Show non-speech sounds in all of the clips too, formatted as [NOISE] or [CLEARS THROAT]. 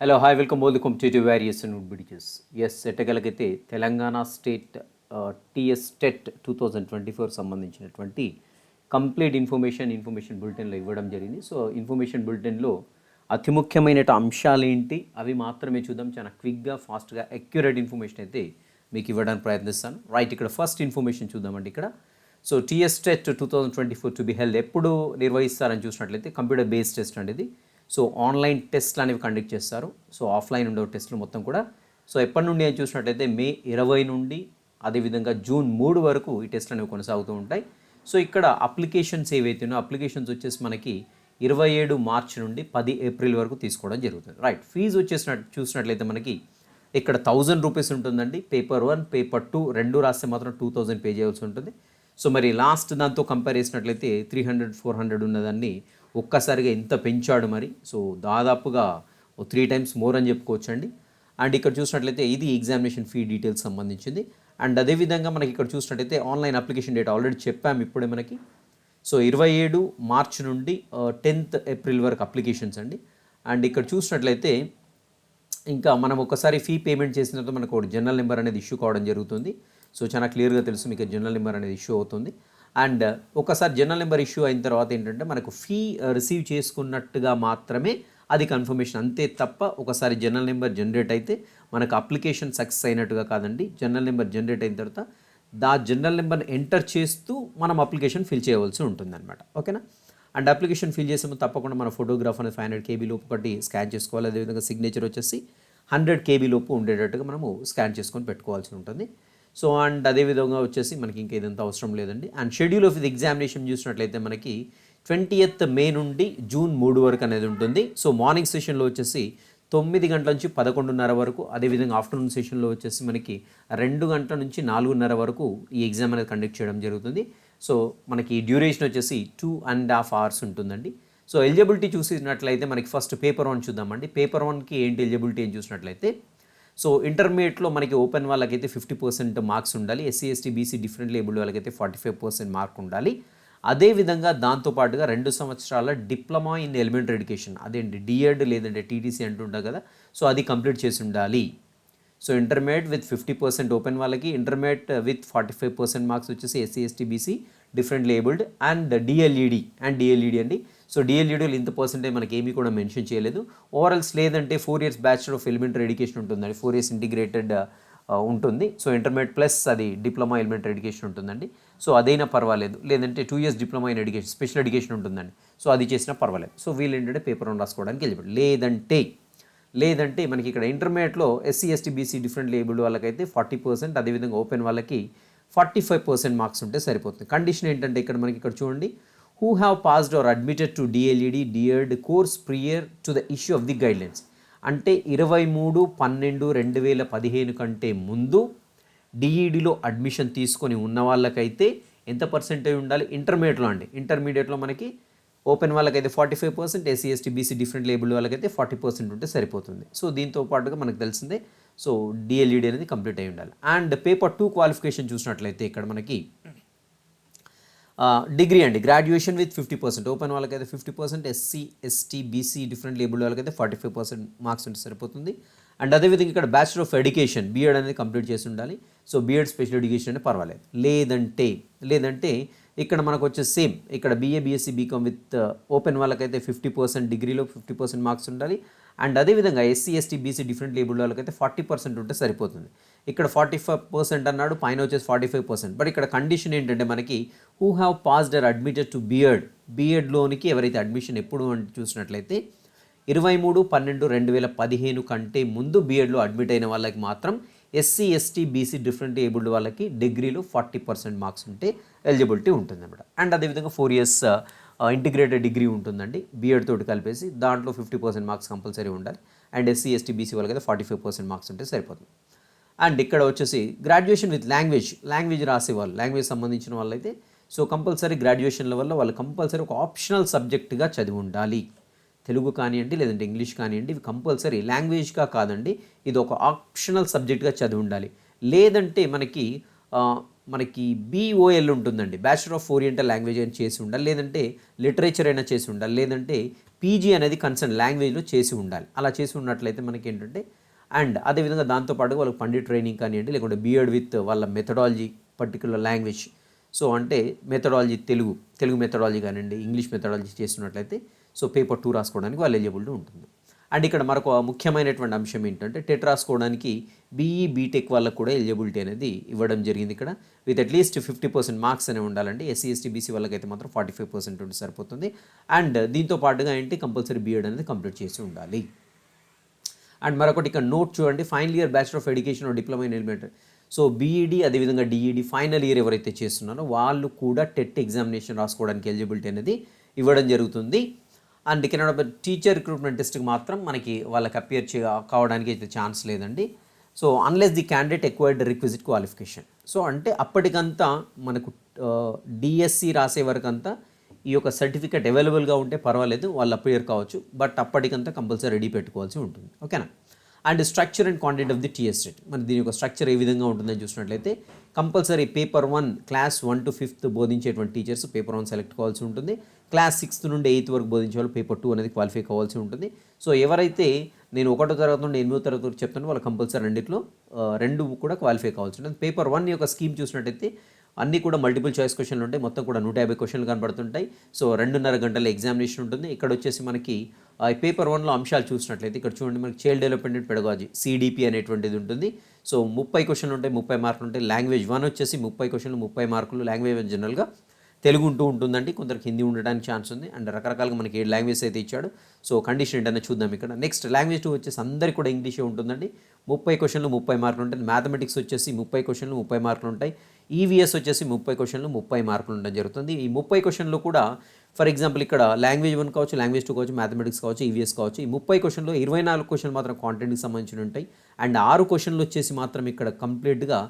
Hello hi welcome welcome to competitive various and బిడిజెస్ ఎస్ ఎట్టగలిగితే Telangana state TS TET two thousand twenty four సంబంధించినటువంటి complete information information బులెటిన్లో ఇవ్వడం జరిగింది. So information బులెటిన్లో అతి ముఖ్యమైన అంశాలు ఏంటి? అవి మాత్రమే చూద్దాం. చాలా క్విక్గా ఫాస్ట్గా అక్యురేట్ ఇన్ఫర్మేషన్ అయితే మీకు ఇవ్వడానికి ప్రయత్నిస్తాను. రైట్ ఇక్కడ ఫస్ట్ ఇన్ఫర్మేషన్ చూద్దామండి ఇక్కడ. So TS TET two thousand twenty four to be held ఎప్పుడు నిర్వహిస్తారని చూసినట్లయితే కంప్యూటర్ బేస్డ్ టెస్ట్ అండి ఇది సో ఆన్లైన్ టెస్ట్లు అనేవి కండక్ట్ చేస్తారు. సో ఆఫ్లైన్ ఉండే టెస్ట్లు మొత్తం కూడా. సో ఎప్పటి నుండి అని చూసినట్లయితే మే ఇరవై నుండి అదేవిధంగా జూన్ మూడు వరకు ఈ టెస్ట్లు అనేవి కొనసాగుతూ ఉంటాయి. సో ఇక్కడ అప్లికేషన్స్ ఏవైతే అప్లికేషన్స్ వచ్చేసి మనకి ఇరవై ఏడు మార్చ్ నుండి పది ఏప్రిల్ వరకు తీసుకోవడం జరుగుతుంది. రైట్. ఫీజు వచ్చేసినట్టు చూసినట్లయితే మనకి ఇక్కడ థౌజండ్ రూపీస్ ఉంటుందండి. పేపర్ వన్ పేపర్ టూ రెండు రాస్తే మాత్రం టూ థౌజండ్ పే చేయాల్సి ఉంటుంది. సో మరి లాస్ట్ దాంతో కంపేర్ చేసినట్లయితే త్రీ హండ్రెడ్ ఫోర్ హండ్రెడ్ ఉన్నదాన్ని ఒక్కసారిగా ఎంత పెంచాడు మరి? సో దాదాపుగా ఓ త్రీ టైమ్స్ మోర్ అని చెప్పుకోవచ్చండి. అండ్ ఇక్కడ చూసినట్లయితే ఇది ఎగ్జామినేషన్ ఫీ డీటెయిల్స్ సంబంధించింది. అండ్ అదేవిధంగా మనకి ఇక్కడ చూసినట్లయితే ఆన్లైన్ అప్లికేషన్ డేట్ ఆల్రెడీ చెప్పాము ఇప్పుడే మనకి. సో ఇరవై ఏడు మార్చ్ నుండి టెన్త్ ఏప్రిల్ వరకు అప్లికేషన్స్ అండి. అండ్ ఇక్కడ చూసినట్లయితే ఇంకా మనం ఒకసారి ఫీ పేమెంట్ చేసిన తర్వాత మనకు ఒక జనరల్ నెంబర్ అనేది ఇష్యూ కావడం జరుగుతుంది. సో చాలా క్లియర్గా తెలుసు మీకు జనరల్ నెంబర్ అనేది ఇష్యూ అవుతుంది. అండ్ ఒకసారి జనరల్ నెంబర్ ఇష్యూ అయిన తర్వాత ఏంటంటే మనకు ఫీ రిసీవ్ uh, చేసుకున్నట్టుగా మాత్రమే అది కన్ఫర్మేషన్ అంతే తప్ప ఒకసారి జనరల్ నెంబర్ జనరేట్ అయితే మనకు అప్లికేషన్ సక్సెస్ అయినట్టుగా కాదండి. జనరల్ నెంబర్ జనరేట్ అయిన తర్వాత దా జనరల్ నెంబర్ని ఎంటర్ చేస్తూ మనం అప్లికేషన్ ఫిల్ చేయవలసి ఉంటుందన్నమాట. ఓకేనా? అండ్ అప్లికేషన్ ఫిల్ చేసాము తప్పకుండా మన ఫోటోగ్రాఫ్ అనేది ఫైవ్ హండ్రెడ్ కేబీ లోపు ఒకటి స్కాన్ చేసుకోవాలి. అదేవిధంగా సిగ్నేచర్ వచ్చేసి హండ్రెడ్ కేబీ లోపు ఉండేటట్టుగా మనము స్కాన్ చేసుకొని పెట్టుకోవాల్సి ఉంటుంది. సో అండ్ అదేవిధంగా వచ్చేసి మనకి ఇంకా ఇదంతా అవసరం లేదండి. And schedule of the examination చూసినట్లయితే మనకి ట్వంటీయత్ మే నుండి జూన్ మూడు వరకు అనేది ఉంటుంది. సో మార్నింగ్ సెషన్లో వచ్చేసి తొమ్మిది గంటల నుంచి పదకొండున్నర వరకు అదేవిధంగా ఆఫ్టర్నూన్ సెషన్లో వచ్చేసి మనకి రెండు గంటల నుంచి నాలుగున్నర వరకు ఈ ఎగ్జామ్ అనేది కండక్ట్ చేయడం జరుగుతుంది. సో మనకి డ్యూరేషన్ వచ్చేసి టూ అండ్ హాఫ్ అవర్స్ ఉంటుందండి. సో ఎలిజిబిలిటీ చూసినట్లయితే మనకి ఫస్ట్ పేపర్ వన్ చూద్దామండి. పేపర్ వన్కి ఏంటి ఎలిజిబిలిటీ అని చూసినట్లయితే సో ఇంటర్మీడియట్లో మనకి ఓపెన్ వాళ్ళకైతే ఫిఫ్టీ పర్సెంట్ మార్క్స్ ఉండాలి. SC ST BC different label వాళ్ళకైతే ఫార్టీ ఫైవ్ పర్సెంట్ మార్క్ ఉండాలి. అదేవిధంగా దాంతోపాటుగా రెండు సంవత్సరాల డిప్లొమా ఇన్ ఎలిమెంటరీ ఎడ్యుకేషన్ అదేంటి డిఎడ్ లేదంటే టీటీసీ అంటుంటాం కదా సో అది కంప్లీట్ చేసి ఉండాలి. So intermediate with fifty percent open వాళ్ళకి intermediate with forty five percent marks వచ్చేసి SC ST BC different levelled and DLED and DLED అండి. సో డిఎల్ఈడీలో ఇంత పర్సెంటేజ్ మనకి ఏమీ కూడా మెన్షన్ చేయలేదు. ఓవరాల్స్ లేదంటే four years bachelor of elementary education ఉంటుందండి. ఫోర్ ఇయర్స్ ఇంటిగ్రేటెడ్ ఉంటుంది. సో ఇంటర్మీడియట్ ప్లస్ అది డిప్లొమా ఎలిమెంటరీ ఎడ్యుకేషన్ ఉంటుందండి. సో అదైనా పర్వాలేదు. లేదంటే two years diploma in education special education ఉంటుందండి. సో అది చేసినా పర్వాలేదు. సో వీళ్ళు ఏంటంటే పేపర్ వన్ రాసుకోవడానికి వెళ్ళిపోయారు లేదంటే లేదంటే మనకి ఇక్కడ ఇంటర్మీడియట్లో SC ST BC different label వాళ్ళకైతే ఫార్టీ పర్సెంట్ అదేవిధంగా ఓపెన్ వాళ్ళకి ఫార్టీ ఫైవ్ పర్సెంట్ మార్క్స్ ఉంటే సరిపోతుంది. కండిషన్ ఏంటంటే ఇక్కడ మనకి ఇక్కడ చూడండి. Who have passed or admitted to DLED DEd course prior to the issue of the guidelines అంటే ఇరవై మూడు పన్నెండు రెండు వేల పదిహేను కంటే ముందు డిఈడిలో అడ్మిషన్ తీసుకొని ఉన్న వాళ్ళకైతే ఎంత పర్సెంటేజ్ ఉండాలి? ఇంటర్మీడియట్లో అండి. ఇంటర్మీడియట్లో మనకి ఓపెన్ వాళ్ళకైతే forty five percent SC ST BC different label వాళ్ళకైతే ఫార్టీ పర్సెంట్ ఉంటే సరిపోతుంది. సో దీంతో పాటుగా మనకు తెలిసిందే సో డిఎల్ఈడి అనేది కంప్లీట్ అయి ఉండాలి. అండ్ పేపర్ టూ క్వాలిఫికేషన్ చూసినట్లయితే ఇక్కడ మనకి డిగ్రీ అండి. Graduation with fifty percent open వాళ్ళకైతే fifty percent SC ST BC different label వాళ్ళకైతే ఫార్టీ ఫైవ్ పర్సెంట్ మార్క్స్ ఉంటే సరిపోతుంది. అండ్ అదేవిధంగా ఇక్కడ బ్యాచులర్ ఆఫ్ ఎడ్యుకేషన్ బీఎడ్ అనేది కంప్లీట్ చేసి ఉండాలి. సో బీఎడ్ స్పెషల్ ఎడ్యుకేషన్ అంటే పర్వాలేదు. లేదంటే లేదంటే ఇక్కడ మనకు వచ్చే సేమ్ ఇక్కడ BA BSc BCom with open వాళ్ళకైతే ఫిఫ్టీ పర్సెంట్ డిగ్రీలో ఫిఫ్టీ పర్సెంట్ మార్క్స్ ఉండాలి. అండ్ అదేవిధంగా SC ST BC different label వాళ్ళకైతే ఫార్టీ పర్సెంట్ ఉంటే సరిపోతుంది. ఇక్కడ ఫార్టీ ఫైవ్ పర్సెంట్ అన్నాడు పైన వచ్చేసి ఫార్టీ ఫైవ్ పర్సెంట్ బట్ ఇక్కడ కండిషన్ ఏంటంటే మనకి who have passed or admitted to BEd బిఎడ్లోనికి ఎవరైతే అడ్మిషన్ ఎప్పుడు అని చూసినట్లయితే ఇరవై మూడు పన్నెండు రెండు వేల పదిహేను కంటే ముందు బీఎడ్లో అడ్మిట్ అయిన వాళ్ళకి మాత్రం SC ST BC different abled వాళ్ళకి డిగ్రీలో ఫార్టీ పర్సెంట్ మార్క్స్ ఉంటే ఎలిజిబిలిటీ ఉంటుంది అనమాట అండ్ అదేవిధంగా ఫోర్ ఇయర్స్ ఇంటిగ్రేటెడ్ డిగ్రీ ఉంటుందండి బీఎడ్ తోటి కలిపేసి దాంట్లో ఫిఫ్టీ పర్సెంట్ మార్క్స్ కంపల్సరీ ఉండాలి. అండ్ ఎస్సీ ఎస్టీ బీసీ వాళ్ళకైతే ఫార్టీ ఫైవ్ పర్సెంట్ మార్క్స్ ఉంటే సరిపోతుంది. అండ్ ఇక్కడ వచ్చేసి గ్రాడ్యుయేషన్ విత్ లాంగ్వేజ్ లాంగ్వేజ్ రాసేవాళ్ళు లాంగ్వేజ్ సంబంధించిన వాళ్ళైతే సో కంపల్సరీ గ్రాడ్యుయేషన్ల వల్ల వాళ్ళు కంపల్సరీ ఒక ఆప్షనల్ సబ్జెక్ట్గా చదివి ఉండాలి. తెలుగు కానివ్వండి లేదంటే ఇంగ్లీష్ కానివ్వండి ఇవి కంపల్సరీ లాంగ్వేజ్గా కాదండి ఇది ఒక ఆప్షనల్ సబ్జెక్ట్గా చదివి ఉండాలి. లేదంటే మనకి మనకి బీఓఎల్ ఉంటుందండి. బ్యాచులర్ ఆఫ్ ఓరియంటల్ లాంగ్వేజ్ అని చేసి ఉండాలి. లేదంటే లిటరేచర్ అయినా చేసి ఉండాలి. లేదంటే పీజీ అనేది కన్సర్న్ లాంగ్వేజ్లో చేసి ఉండాలి. అలా చేసి ఉన్నట్లయితే మనకి ఏంటంటే అండ్ అదేవిధంగా దాంతోపాటు వాళ్ళకి పండిట్ ట్రైనింగ్ కానివ్వండి లేకుంటే బీఎడ్ విత్ వాళ్ళ మెథడాలజీ పర్టికులర్ లాంగ్వేజ్ సో అంటే మెథడాలజీ తెలుగు తెలుగు మెథడాలజీ కానివ్వండి ఇంగ్లీష్ మెథడాలజీ చేస్తున్నట్లయితే సో పేపర్ టూ రాసుకోవడానికి వాళ్ళు ఎలిజిబిలిటీ ఉంటుంది. అండ్ ఇక్కడ మరొక ముఖ్యమైనటువంటి అంశం ఏంటంటే టెట్ రాసుకోవడానికి బీఈ బీటెక్ వాళ్ళకు కూడా ఎలిజిబిలిటీ అనేది ఇవ్వడం జరిగింది ఇక్కడ. With at least fifty percent marks అనేవి ఉండాలండి ఎస్సీ ఎస్టీ బీసీ వాళ్ళకైతే మాత్రం ఫార్టీ ఫైవ్ పర్సెంట్ ఉంటే సరిపోతుంది. అండ్ దీంతో పాటుగా ఏంటి కంపల్సరీ బీఎడ్ అనేది కంప్లీట్ చేసి ఉండాలి. అండ్ మరొకటి ఇక్కడ నోట్ చూడండి final year bachelor of education diploma in elementary so BEd అదేవిధంగా డిఈడి ఫైనల్ ఇయర్ ఎవరైతే చేస్తున్నారో వాళ్ళు కూడా టెట్ ఎగ్జామినేషన్ రాసుకోవడానికి ఎలిజిబిలిటీ అనేది ఇవ్వడం జరుగుతుంది. అండ్ ఇక్కడ టీచర్ రిక్రూట్మెంట్ టెస్ట్కి మాత్రం మనకి వాళ్ళకి అపియర్ కావడానికి అయితే ఛాన్స్ లేదండి. So unless the candidate acquired requisite qualification so అంటే అప్పటికంతా మనకు డిఎస్సి రాసే వరకంతా ఈ యొక్క సర్టిఫికేట్ అవైలబుల్గా ఉంటే పర్వాలేదు వాళ్ళు అపియర్ కావచ్చు. బట్ అప్పటికంతా కంపల్సరీ రెడీ పెట్టుకోవాల్సి ఉంటుంది. ఓకేనా and structure and content of the TSTET మరి దీని యొక్క స్ట్రక్చర్ ఏ విధంగా ఉంటుందని చూసినట్లయితే compulsory paper one class one to fifth బోధించేటువంటి teachers paper one select కావాల్సి ఉంటుంది. క్లాస్ సిక్స్త్ నుండి ఎయిత్ వరకు బోధించే వాళ్ళు పేపర్ టూ అనేది క్వాలిఫై కావాల్సి ఉంటుంది. సో ఎవరైతే నేను ఒకటో తరగతి నుండి ఎనిమిదో తరగతి వరకు చెప్తాను వాళ్ళు కంపల్సరీ రెండిట్లో రెండు కూడా క్వాలిఫై కావాల్సి ఉంటుంది. పేపర్ వన్ యొక్క స్కీమ్ చూసినట్టయితే అన్నీ కూడా మల్టిపుల్ చాయిస్ క్వశ్చన్లు ఉంటాయి. మొత్తం కూడా నూట యాభై క్వశ్చన్లు కనబడుతుంటాయి. సో రెండున్నర గంటల ఎగ్జామినేషన్ ఉంటుంది. ఇక్కడ వచ్చేసి మనకి పేపర్ వన్లో అంశాలు చూసినట్లయితే ఇక్కడ చూడండి మనకి చైల్డ్ డెవలప్మెంట్ పెడగాజీ సిడిపి అనేటువంటిది ఉంటుంది. సో ముప్పై క్వశ్చన్లు ఉంటాయి ముప్పై మార్కులు ఉంటాయి. లాంగ్వేజ్ వన్ వచ్చేసి ముప్పై క్వశ్చన్లు ముప్పై మార్కులు లాంగ్వేజ్ జనరల్గా. తెలుగు ఉంటూ ఉంటుందండి. కొందరికి హిందీ ఉండడానికి ఛాన్స్ ఉంది. అండ్ రకరకాలుగా మనకి ఏడు లాంగ్వేజ్ అయితే ఇచ్చాడు. సో కండిషన్ ఏంటన్నా చూద్దాం ఇక్కడ. నెక్స్ట్ లాంగ్వేజ్ టూ వచ్చేసి అందరికి కూడా ఇంగ్లీషే ఉంటుందండి. ముప్పై క్వశ్చన్లు ముప్పై మార్కులు ఉంటాయి. మ్యాథమెటిక్స్ వచ్చేసి ముప్పై క్వశ్చన్లు ముప్పై మార్కులు ఉంటాయి. ఈవీఎస్ వచ్చేసి ముప్పై క్వశ్చన్లు ముప్పై మార్కులు ఉండడం జరుగుతుంది. ఈ ముప్పై క్వశ్చన్లు కూడా ఫర్ ఎగ్జాంపుల్ ఇక్కడ లాంగ్వేజ్ వన్ కావచ్చు లాంగ్వేజ్ టూ కావచ్చు మ్యాథమెటిక్స్ కావచ్చు ఈవీఎస్ కావచ్చు ఈ ముప్పై క్వశ్చన్లో ఇరవై నాలుగు క్వశ్చన్ మాత్రం కాంటెంట్కి సంబంధించి ఉంటాయి. అండ్ ఆరు క్వశ్చన్లు వచ్చేసి మాత్రం ఇక్కడ కంప్లీట్గా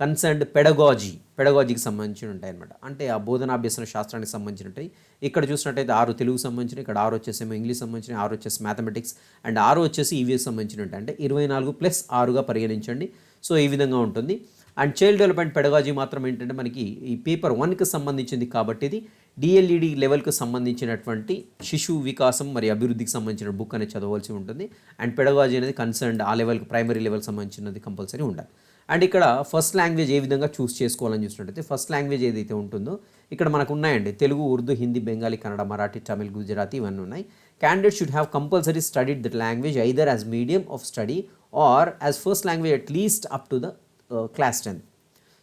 కన్సర్న్డ్ పెడగాజీ పెడగాజీకి సంబంధించి ఉంటాయి అనమాట అంటే ఆ బోధనాభ్యసన శాస్త్రానికి సంబంధించి ఉంటాయి ఇక్కడ చూసినట్టయితే ఆరు తెలుగు సంబంధించిన ఇక్కడ ఆరు వచ్చేసేమో ఇంగ్లీష్ సంబంధించిన ఆరు వచ్చేసి మ్యాథమెటిక్స్ అండ్ ఆరు వచ్చేసి ఈవీఎస్ సంబంధించిన ఉంటాయి. అంటే ఇరవై నాలుగు ప్లస్ ఆరుగా పరిగణించండి. సో ఈ విధంగా ఉంటుంది. అండ్ చైల్డ్ డెవలప్మెంట్ పెడగాజీ మాత్రం ఏంటంటే మనకి ఈ పేపర్ వన్కి సంబంధించింది కాబట్టి ఇది. డిఎల్ఈడి లెవెల్కి సంబంధించినటువంటి శిశు వికాసం మరియు అభివృద్ధికి సంబంధించిన బుక్ అనేది చదవాల్సి ఉంటుంది. అండ్ పెడగాజీ అనేది కన్సర్న్డ్ ఆ లెవెల్కి ప్రైమరీ లెవెల్ సంబంధించినది కంపల్సరీ ఉండాలి. అండ్ ఇక్కడ ఫస్ట్ లాంగ్వేజ్ ఏ విధంగా చూస్ చేసుకోవాలని చూసినట్టయితే ఫస్ట్ లాంగ్వేజ్ ఏదైతే ఉంటుందో ఇక్కడ మనకు ఉన్నాయండి. తెలుగు ఉర్దూ హిందీ బెంగాలీ కన్నడ మరాఠీ తమిళ్ గుజరాతీ ఇవన్నీ ఉన్నాయి. Candidate should have compulsory studied that language either as medium of study or as first language at least up to the class tenth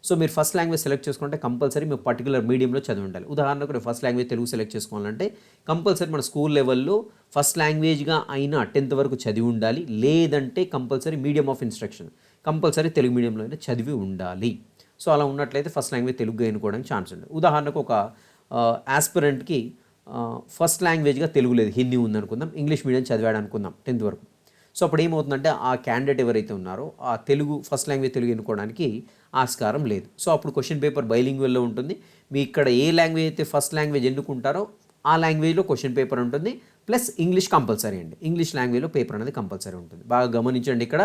so మీరు ఫస్ట్ లాంగ్వేజ్ సెలెక్ట్ చేసుకుంటే కంపల్సరీ మీరు పర్టికులర్ మీడియంలో చదివి ఉండాలి ఉదాహరణకు నేను ఫస్ట్ లాంగ్వేజ్ తెలుగు సెలెక్ట్ చేసుకోవాలంటే compulsory మన స్కూల్ లెవెల్లో ఫస్ట్ లాంగ్వేజ్గా అయినా టెన్త్ వరకు చదివి ఉండాలి. లేదంటే compulsory medium of instruction compulsory Telugu మీడియంలో అయినా చదివి ఉండాలి. సో అలా ఉన్నట్లయితే ఫస్ట్ లాంగ్వేజ్ తెలుగు ఎన్నుకోవడానికి ఛాన్స్ ఉంది. ఉదాహరణకు ఒక ఆస్పిరెంట్కి ఫస్ట్ లాంగ్వేజ్గా తెలుగు లేదు. హిందీ ఉందనుకుందాం ఇంగ్లీష్ మీడియం చదివాడు అనుకుందాం టెన్త్ వరకు. సో అప్పుడు ఏమవుతుందంటే ఆ క్యాండిడేట్ ఎవరైతే ఉన్నారో ఆ తెలుగు ఫస్ట్ లాంగ్వేజ్ తెలుగు ఎన్నుకోవడానికి ఆస్కారం లేదు. సో అప్పుడు క్వశ్చన్ పేపర్ బైలింగ్వెల్లో ఉంటుంది. మీ ఇక్కడ ఏ లాంగ్వేజ్ అయితే ఫస్ట్ లాంగ్వేజ్ ఎన్నుకుంటారో ఆ లాంగ్వేజ్లో క్వశ్చన్ పేపర్ ఉంటుంది. ప్లస్ ఇంగ్లీష్ కంపల్సరీ అండి. ఇంగ్లీష్ లాంగ్వేజ్లో పేపర్ అనేది కంపల్సరీ ఉంటుంది. బాగా గమనించండి ఇక్కడ.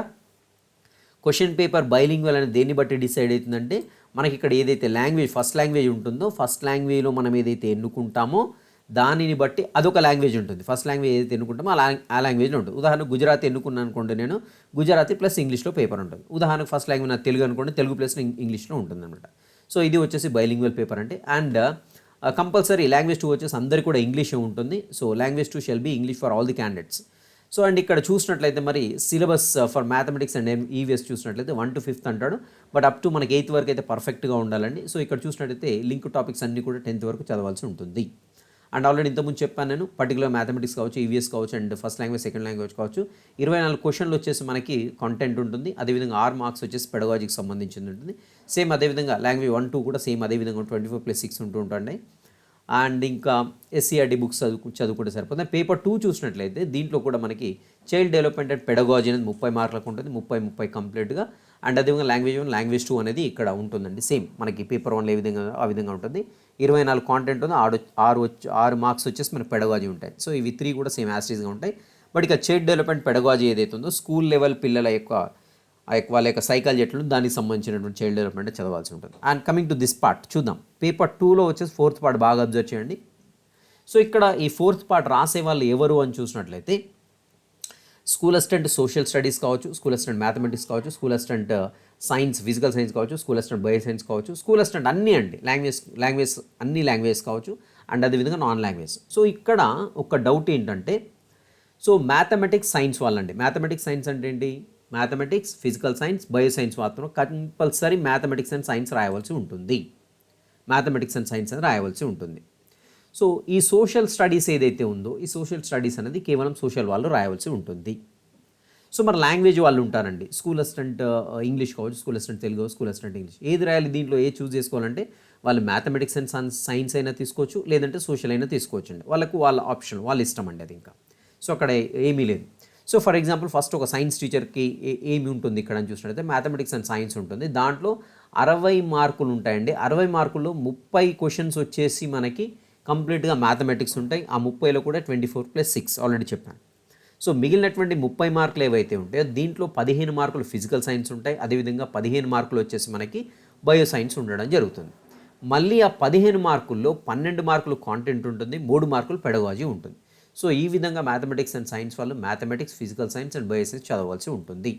క్వశ్చన్ పేపర్ బైలింగ్వల్ అనేది దేన్ని బట్టి డిసైడ్ అవుతుందంటే మనకి ఇక్కడ ఏదైతే లాంగ్వేజ్ ఫస్ట్ లాంగ్వేజ్ ఉంటుందో ఫస్ట్ లాంగ్వేజ్లో మనం ఏదైతే ఎన్నుకుంటామో దానిని బట్టి అదొక లాంగ్వేజ్ ఉంటుంది. ఫస్ట్ లాంగ్వేజ్ ఏదైతే ఎన్నుకుంటామో ఆ లాంగ్ ఆ లాంగ్వేజ్లో ఉంటుంది. ఉదాహరణకు గుజరాతీ ఎన్నుకున్నాను అనుకోండి నేను గుజరాతీ ప్లస్ ఇంగ్లీష్లో పేపర్ ఉంటుంది. ఉదాహరణకు ఫస్ట్ లాంగ్వేజ్ నాకు తెలుగు అనుకోండి తెలుగు ప్లస్ ఇంగ్లీష్లో ఉంటుంది అనమాట సో ఇది వచ్చేసి బైలింగ్వల్ పేపర్ అంటే అండ్ కంపల్సరీ లాంగ్వేజ్ టూ వచ్చేసి అందరికీ కూడా ఇంగ్లీషే ఉంటుంది. So language two shall be English for all the candidates. So and ఇక్కడ చూసినట్లయితే మరి syllabus for mathematics and EVS చూసినట్లయితే వన్ టు ఫిఫ్త్ అంటాడు. బట్ అప్ టు మనకి ఎయిత్ వరకు అయితే పర్ఫెక్ట్గా ఉండాలండి. సో ఇక్కడ చూసినట్లయితే లింక్ టాపిక్స్ అన్నీ కూడా టెన్త్ వరకు చదవాల్సి ఉంటుంది. అండ్ ఆల్రెడీ ఇంతకుముందు చెప్పాను నేను పర్టికులర్ మ్యాథమెటిక్స్ కావచ్చు ఈవీఎస్ కావచ్చు and first language second language కావచ్చు. ఇరవై నాలుగు క్వశ్చన్లు వచ్చేసి మనకి కంటెంట్ ఉంటుంది. అదేవిధంగా ఆరు మార్క్స్ వచ్చేసి పెడగాజీకి సంబంధించింది ఉంటుంది. సేమ్ అదేవిధంగా లాంగ్వేజ్ వన్ టూ కూడా సేమ్ అదేవిధంగా ట్వంటీ ఫోర్ ప్లస్ సిక్స్ ఉంటూ ఉంటాయి అండ్ ఇంకా ఎస్సీఆర్డి బుక్స్ చదువు చదువుకుంటే సరిపోతుంది. పేపర్ టూ చూసినట్లయితే దీంట్లో కూడా మనకి చైల్డ్ డెవలప్మెంట్ అండ్ పెడగాజీ అనేది ముప్పై మార్కులకు ఉంటుంది ముప్పై ముప్పై కంప్లీట్గా. అండ్ అదేవిధంగా లాంగ్వేజ్ వన్ లాంగ్వేజ్ టూ అనేది ఇక్కడ ఉంటుందండి సేమ్ మనకి పేపర్ వన్లో ఏ విధంగా ఆ విధంగా ఉంటుంది. ఇరవై నాలుగు కాంటెంట్ ఉంది ఆరు ఆరు వచ్చి ఆరు మార్క్స్ వచ్చేసి మనకి పెడగాజీ ఉంటాయి. సో ఇవి త్రీ కూడా సేమ్ యాస్టీస్గా ఉంటాయి. బట్ ఇక చైల్డ్ డెవలప్మెంట్ పెడగాజీ ఏదైతే ఉందో స్కూల్ లెవెల్ పిల్లల యొక్క ఆ యొక్క వాళ్ళ యొక్క సైకాలజీ ఎట్లు దానికి సంబంధించినటువంటి చైల్డ్ డెవలప్మెంట్ చదవాల్సి ఉంటుంది. And coming to this part చూద్దాం. పేపర్ టూలో వచ్చేసి ఫోర్త్ పార్ట్ బాగా అబ్జర్వ్ చేయండి. సో ఇక్కడ ఈ ఫోర్త్ పార్ట్ రాసే వాళ్ళు ఎవరు అని చూసినట్లయితే స్కూల్ అసిస్టెంట్ సోషల్ స్టడీస్ కావచ్చు స్కూల్ అసిస్టెంట్ మ్యాథమెటిక్స్ కావచ్చు school assistant uh, science physical science కావచ్చు స్కూల్ అసిస్టెంట్ బయో సైన్స్ కావచ్చు స్కూల్ అసిస్టెంట్ అన్నీ అండి లాంగ్వేజ్ లాంగ్వేజ్ అన్ని లాంగ్వేజ్ కావచ్చు అండ్ అదేవిధంగా నాన్ లాంగ్వేజ్. సో ఇక్కడ ఒక డౌట్ ఏంటంటే సో మ్యాథమెటిక్స్ సైన్స్ వాళ్ళండి. మ్యాథమెటిక్స్ సైన్స్ అంటే ఏంటి? Mathematics physical science bio science మాత్రం కంపల్సరీ మ్యాథమెటిక్స్ అండ్ సైన్స్ రాయవలసి ఉంటుంది. మ్యాథమెటిక్స్ అండ్ సైన్స్ అని రాయవలసి ఉంటుంది. సో ఈ సోషల్ స్టడీస్ ఏదైతే ఉందో ఈ సోషల్ స్టడీస్ అనేది కేవలం సోషల్ వాళ్ళు రాయవలసి ఉంటుంది. సో మరి లాంగ్వేజ్ వాళ్ళు ఉంటారండి. స్కూల్ అసిస్టెంట్ ఇంగ్లీష్ కావచ్చు school assistant Telugu school assistant English ఏది రాయాలి దీంట్లో ఏ చూస్ చేసుకోవాలంటే వాళ్ళు మ్యాథమెటిక్స్ అండ్ సైన్స్ సైన్స్ అయినా తీసుకోవచ్చు లేదంటే సోషల్ అయినా తీసుకోవచ్చు అండి. వాళ్ళకు వాళ్ళ ఆప్షన్ వాళ్ళ ఇష్టం అండి అది ఇంకా. సో అక్కడ ఏమీ లేదు. సో ఫర్ ఎగ్జాంపుల్ ఫస్ట్ ఒక సైన్స్ టీచర్కి ఏ- ఏమి ఉంటుంది ఇక్కడ అని చూసినట్లయితే మ్యాథమెటిక్స్ అండ్ సైన్స్ ఉంటుంది. దాంట్లో అరవై మార్కులు ఉంటాయండి. అరవై మార్కుల్లో ముప్పై క్వశ్చన్స్ వచ్చేసి మనకి కంప్లీట్గా మ్యాథమెటిక్స్ ఉంటాయి. ఆ ముప్పైలో కూడా twenty four plus six already చెప్పాను. సో మిగిలినటువంటి ముప్పై మార్కులు ఏవైతే ఉంటాయో దీంట్లో పదిహేను మార్కులు ఫిజికల్ సైన్స్ ఉంటాయి. అదేవిధంగా పదిహేను మార్కులు వచ్చేసి మనకి బయో సైన్స్ ఉండడం జరుగుతుంది. మళ్ళీ ఆ పదిహేను మార్కుల్లో పన్నెండు మార్కులు కాంటెంట్ ఉంటుంది మూడు మార్కులు పెడగాజీ ఉంటుంది. సో ఈ విధంగా మ్యాథమెటిక్స్ అండ్ సైన్స్ వాళ్ళు mathematics physical science and bio science చదవాల్సి ఉంటుంది.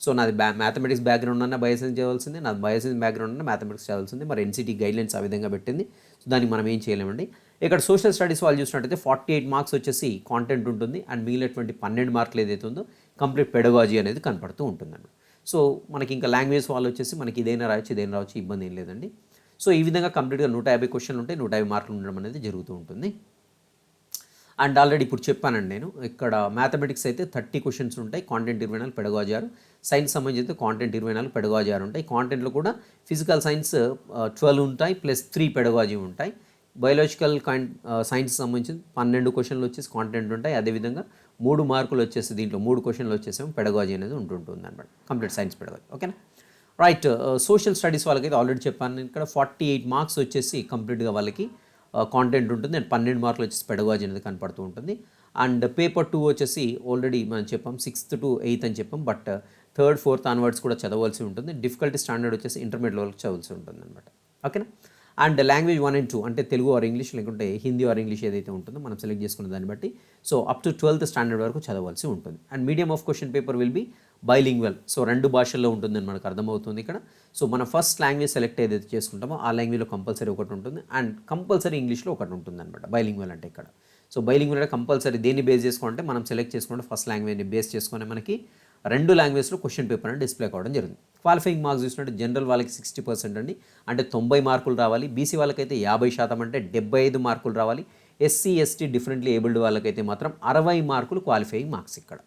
సో నాది బ్యా మ్యాథమెటిక్స్ బ్యాక్గ్రౌండ్ అన్న బయోసైన్స్ చదవాల్సింది నాది బయోసైన్స్ బ్యాక్గ్రౌండ్ అన్న మ్యాథమెటిక్స్ చదవాల్సింది మరి ఎన్సిటీ గైడ్లైన్స్ ఆ విధంగా పెట్టింది. సో దానికి మనం ఏం చేయలేమండి. ఇక్కడ సోషల్ స్టడీస్ వాళ్ళు చూసినట్టయితే ఫార్టీ ఎయిట్ మార్క్స్ వచ్చేసి కాంటెంట్ ఉంటుంది అండ్ మిగిలినటువంటి పన్నెండు మార్కులు ఏదైతే ఉందో కంప్లీట్ పెడగాజీ అనేది కనపడుతూ ఉంటుందండి. సో మనకి ఇంకా లాంగ్వేజ్ వాళ్ళు వచ్చేసి మనకి ఇదైనా రాయొచ్చు ఇదైనా రావచ్చు ఇబ్బంది ఏం లేదండి. సో ఈ విధంగా కంప్లీట్గా నూట యాభై క్వశ్చన్లు ఉంటాయి నూట యాభై మార్కులు ఉండడం అనేది జరుగుతూ ఉంటుంది. అండ్ ఆల్రెడీ ఇప్పుడు చెప్పానండి నేను. ఇక్కడ మ్యాథమెటిక్స్ అయితే థర్టీ క్వశ్చన్స్ ఉంటాయి. కాంటెంట్ ఇరవై నాలుగు పెడగాజారు. సైన్స్ సంబంధించి అయితే కాంటెంట్ ఇరవై నాలుగు పెడగాజారు ఉంటాయి. కాంటెంట్లో కూడా ఫిజికల్ సైన్స్ ట్వెల్వ్ ఉంటాయి ప్లస్ త్రీ పెడగాజీ ఉంటాయి. బయోలాజికల్ కాయింట్ సైన్స్ సంబంధించి పన్నెండు క్వశ్చన్లు వచ్చేసి కాంటెంట్ ఉంటాయి. అదేవిధంగా మూడు మార్కులు వచ్చేసి దీంట్లో మూడు క్వశ్చన్లు వచ్చేసి పెడగాజీ అనేది ఉంటుంటుంది అనమాట కంప్లీట్ సైన్స్ పెడగాజీ. ఓకేనా రైట్ సోషల్ స్టడీస్ వాళ్ళకైతే ఆల్రెడీ చెప్పాను. ఇక్కడ ఫార్టీ ఎయిట్ మార్క్స్ వచ్చేసి కంప్లీట్గా వాళ్ళకి కాంటెంట్ ఉంటుంది. అండ్ పన్నెండు మార్కులు వచ్చేసి పెడగాజీ అనేది కనపడుతూ ఉంటుంది. అండ్ పేపర్ టూ వచ్చేసి ఆల్రెడీ మనం చెప్పాం సిక్స్త్ టు ఎయిత్ అని చెప్పాం. బట్ థర్డ్ ఫోర్త్ ఆన్వర్డ్స్ కూడా చదవాల్సి ఉంటుంది. డిఫికల్టీ స్టాండర్డ్ వచ్చేసి ఇంటర్మీడియట్ లెవెల్కి చదవాల్సి ఉంటుంది అనమాట ఓకేనా and language one and two అంటే తెలుగు ఆర్ ఇంగ్లీష్ లేకుంటే హిందీ ఆర్ ఇంగ్లీష్ ఏదైతే ఉంటుందో మనం సెలెక్ట్ చేసుకున్న దాన్ని బట్టి. So up to twelfth standard వరకు చదవాల్సి ఉంటుంది. And medium of question paper will be bilingual so రెండు భాషల్లో ఉంటుందని మనకు అర్థమవుతుంది ఇక్కడ. సో మన ఫస్ట్ లాంగ్వేజ్ సెలెక్ట్ ఏదైతే చేసుకుంటామో ఆ లాంగ్వేజ్లో కంపల్సరీ ఒకటి ఉంటుంది. అండ్ కంపల్సరీ ఇంగ్లీష్లో ఒకటి ఉంటుంది అనమాట బైలింగ్వెల్ అంటే ఇక్కడ. సో బైలింగ్వెల్ అంటే కంపల్సరీ దేన్ని బేస్ చేసుకుంటే మనం సెలెక్ట్ చేసుకుంటే ఫస్ట్ లాంగ్వేజ్ని బేస్ చేసుకునే మనకి రెండు లాంగ్వేజ్లో క్వశ్చన్ పేపర్ అని డిస్ప్లే కావడం జరిగింది. క్వాలిఫైయింగ్ మార్క్స్ చూసినట్టు జనరల్ వాళ్ళకి సిక్స్టీ పర్సెంట్ అండి. అంటే తొంభై మార్కులు రావాలి. బీసీ వాళ్ళకైతే యాభై శాతం అంటే డెబ్బై ఐదు మార్కులు రావాలి. ఎస్సీ ఎస్టీ డిఫరెంట్లీ ఏబుల్డ్ వాళ్ళకైతే మాత్రం అరవై మార్కులు క్వాలిఫైయింగ్ మార్క్స్ ఇక్కడ.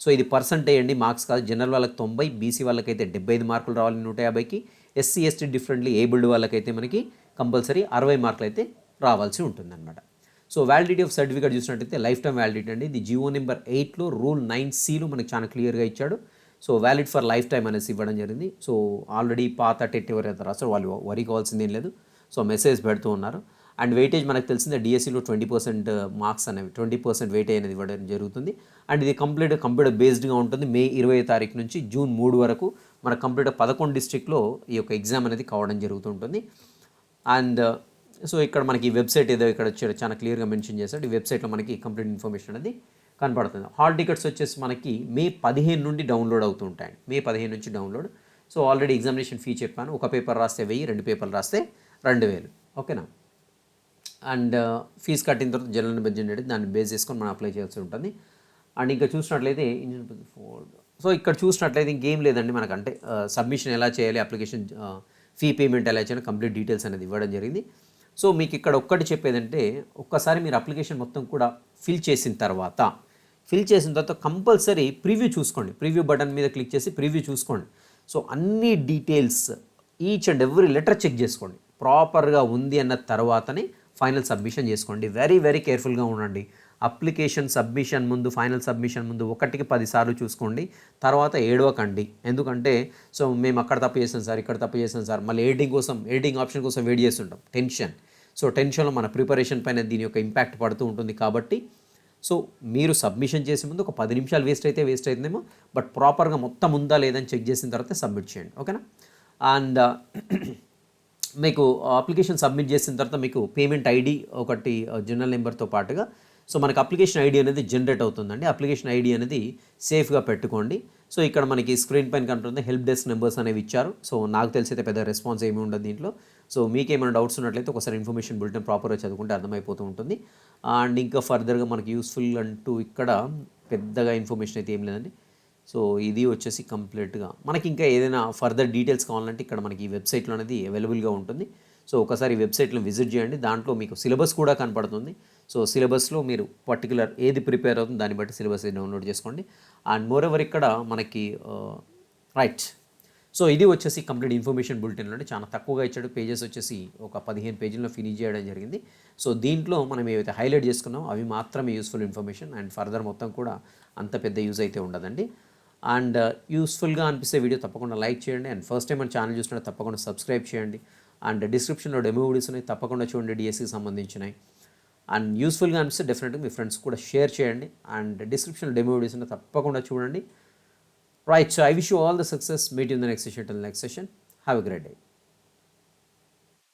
సో ఇది పర్సంటేజ్ అండి. మార్క్స్ కాదు. జనరల్ వాళ్ళకి తొంభై బీసీ వాళ్ళకైతే డెబ్బై ఐదు మార్కులు రావాలి నూట యాభైకి ఎస్సీ ఎస్టీ డిఫరెంట్లీ ఏబుల్డ్ వాళ్ళకైతే మనకి కంపల్సరీ అరవై మార్కులు అయితే రావాల్సి ఉంటుందన్నమాట. సో వ్యాలిడిటీ ఆఫ్ సర్టిఫికేట్ చూసినట్టయితే లైఫ్ టైం వ్యాలిడిటీ అండి. ఇది జియో నెంబర్ ఎయిట్లో రూల్ నైన్ సిలో మనకి చాలా క్లియర్గా ఇచ్చాడు. So valid for lifetime అనేసి ఇవ్వడం జరిగింది. సో ఆల్రెడీ పాత టెట్ ఎవరైతే రాస్తారో వాళ్ళు వరి కావాల్సిందేం లేదు. సో మెసేజ్ పెడుతూ ఉన్నారు. అండ్ వెయిటేజ్ మనకు తెలిసిందే డిఎస్సిలో ట్వంటీ పర్సెంట్ మార్క్స్ అనేవి ట్వంటీ పర్సెంట్ వెయిటేజ్ అనేది ఇవ్వడం జరుగుతుంది. అండ్ ఇది కంప్లీట్ కంప్యూటర్ బేస్డ్గా ఉంటుంది. మే ఇరవై తారీఖు నుంచి జూన్ మూడు వరకు మన కంప్లీట్ పదకొండు డిస్ట్రిక్ట్లో ఈ యొక్క ఎగ్జామ్ అనేది కావడం జరుగుతుంటుంది అండ్ సో ఇక్కడ మనకి వెబ్సైట్ ఏదో ఇక్కడ చాలా క్లియర్గా మెన్షన్ చేశాడు. ఈ వెబ్సైట్లో మనకి కంప్లీట్ ఇన్ఫర్మేషన్ అనేది కనపడుతుంది హాల్ టికెట్స్ వచ్చేసి మనకి మే పదిహేను నుండి డౌన్లోడ్ అవుతూ ఉంటాయి. మే పదిహేను నుంచి download. So already examination fee చెప్పాను. ఒక పేపర్ రాస్తే వెయ్యి రెండు పేపర్లు రాస్తే రెండు వేలు. ఓకేనా? అండ్ ఫీజు కట్టిన తర్వాత జనరల్ బడ్జెట్ అనేది దాన్ని బేస్ చేసుకొని మనం అప్లై చేయాల్సి ఉంటుంది. అండ్ ఇంకా చూసినట్లయితే ఇంజన్ సో ఇక్కడ చూసినట్లయితే ఇంకేం లేదండి మనకంటే. సబ్మిషన్ ఎలా చేయాలి అప్లికేషన్ ఫీ పేమెంట్ ఎలా చేయాలి కంప్లీట్ డీటెయిల్స్ అనేది ఇవ్వడం జరిగింది. సో మీకు ఇక్కడ ఒక్కటి చెప్పేదంటే ఒక్కసారి మీరు అప్లికేషన్ మొత్తం కూడా ఫిల్ చేసిన తర్వాత ఫిల్ చేసిన తర్వాత కంపల్సరీ ప్రివ్యూ చూసుకోండి. ప్రివ్యూ బటన్ మీద క్లిక్ చేసి ప్రివ్యూ చూసుకోండి. సో అన్ని details each and every letter check చేసుకోండి. ప్రాపర్గా ఉంది అన్న తర్వాతనే ఫైనల్ సబ్మిషన్ చేసుకోండి. వెరీ వెరీ కేర్ఫుల్గా ఉండండి. అప్లికేషన్ సబ్మిషన్ ముందు ఫైనల్ సబ్మిషన్ ముందు ఒకటికి పదిసార్లు చూసుకోండి. తర్వాత ఏడవకండి. ఎందుకంటే సో మేము అక్కడ తప్పు చేసాం సార్ ఇక్కడ తప్పు చేసాం సార్ మళ్ళీ ఎడిటింగ్ కోసం ఎడిటింగ్ ఆప్షన్ కోసం వెయిట్ చేస్తుంటాం. టెన్షన్. సో టెన్షన్లో మన ప్రిపరేషన్ పైన దీని యొక్క ఇంపాక్ట్ పడుతూ ఉంటుంది కాబట్టి సో మీరు సబ్మిషన్ చేసే ముందు ఒక పది నిమిషాలు వేస్ట్ అయితే వేస్ట్ అవుతుందేమో బట్ ప్రాపర్గా మొత్తం ఉందా లేదని చెక్ చేసిన తర్వాత సబ్మిట్ చేయండి ఓకేనా? అండ్ [CLEARS THROAT] మీకు అప్లికేషన్ సబ్మిట్ చేసిన తర్వాత మీకు పేమెంట్ ఐడి ఒకటి జనరల్ నెంబర్తో పాటుగా సో మనకి అప్లికేషన్ ఐడి అనేది జనరేట్ అవుతుందండి. అప్లికేషన్ ఐడి అనేది సేఫ్గా పెట్టుకోండి. సో ఇక్కడ మనకి స్క్రీన్ పైన కనిపిస్తుంది హెల్ప్ డెస్క్ నెంబర్స్ అనేవి ఇచ్చారు. సో నాకు తెలిసి అయితే పెద్ద రెస్పాన్స్ ఏమి ఉండదు దీంట్లో. సో మీకేమైనా డౌట్స్ ఉన్నట్లయితే ఒకసారి ఇన్ఫర్మేషన్ బులెటిన్ ప్రాపర్గా చదువుకుంటే అర్థమైపోతూ ఉంటుంది. అండ్ ఇంకా ఫర్దర్గా మనకి యూస్ఫుల్ అంటూ ఇక్కడ పెద్దగా ఇన్ఫర్మేషన్ అయితే ఏం లేదండి. సో ఇది వచ్చేసి కంప్లీట్గా మనకి ఇంకా ఏదైనా ఫర్దర్ డీటెయిల్స్ కావాలంటే ఇక్కడ మనకి ఈ వెబ్సైట్లో అనేది అవైలబుల్గా ఉంటుంది. సో ఒకసారి ఈ వెబ్సైట్లో విజిట్ చేయండి. దాంట్లో మీకు సిలబస్ కూడా కనపడుతుంది. సో సిలబస్లో మీరు పర్టికులర్ ఏది ప్రిపేర్ అవుతుంది దాన్ని బట్టి సిలబస్ డౌన్లోడ్ చేసుకోండి. అండ్ మోర్ ఎవర్ ఇక్కడ మనకి రైట్. సో ఇది వచ్చేసి కంప్లీట్ ఇన్ఫర్మేషన్ బులెటిన్లో అంటే చాలా తక్కువగా ఇచ్చాడు. పేజెస్ వచ్చేసి ఒక పదిహేను పేజీల్లో ఫినిష్ చేయడం జరిగింది. సో దీంట్లో మనం ఏవైతే హైలైట్ చేసుకున్నామో అవి మాత్రమే యూస్ఫుల్ ఇన్ఫర్మేషన్ అండ్ ఫర్దర్ మొత్తం కూడా అంత పెద్ద యూజ్ అయితే ఉండదండి. అండ్ uh, యూస్ఫుల్గా అనిపిస్తే వీడియో తప్పకుండా లైక్ చేయండి. అండ్ ఫస్ట్ టైం మన ఛానల్ చూసినట్టు తప్పకుండా సబ్స్క్రైబ్ చేయండి. అండ్ డిస్క్రిప్షన్లో డెమో వీడియోస్ ఉన్నాయి. తప్పకుండా చూడండి డిఎస్సికి సంబంధించినవి. అండ్ యూస్ఫుల్గా అనిపిస్తే డెఫినెట్గా మీ ఫ్రెండ్స్ కూడా షేర్ చేయండి. అండ్ డిస్క్రిప్షన్లో డెమో వీడియోస్ ఉన్నాయి. తప్పకుండా చూడండి. Right. So, I wish you all the success. Meet you in the next session. Till next session, have a great day.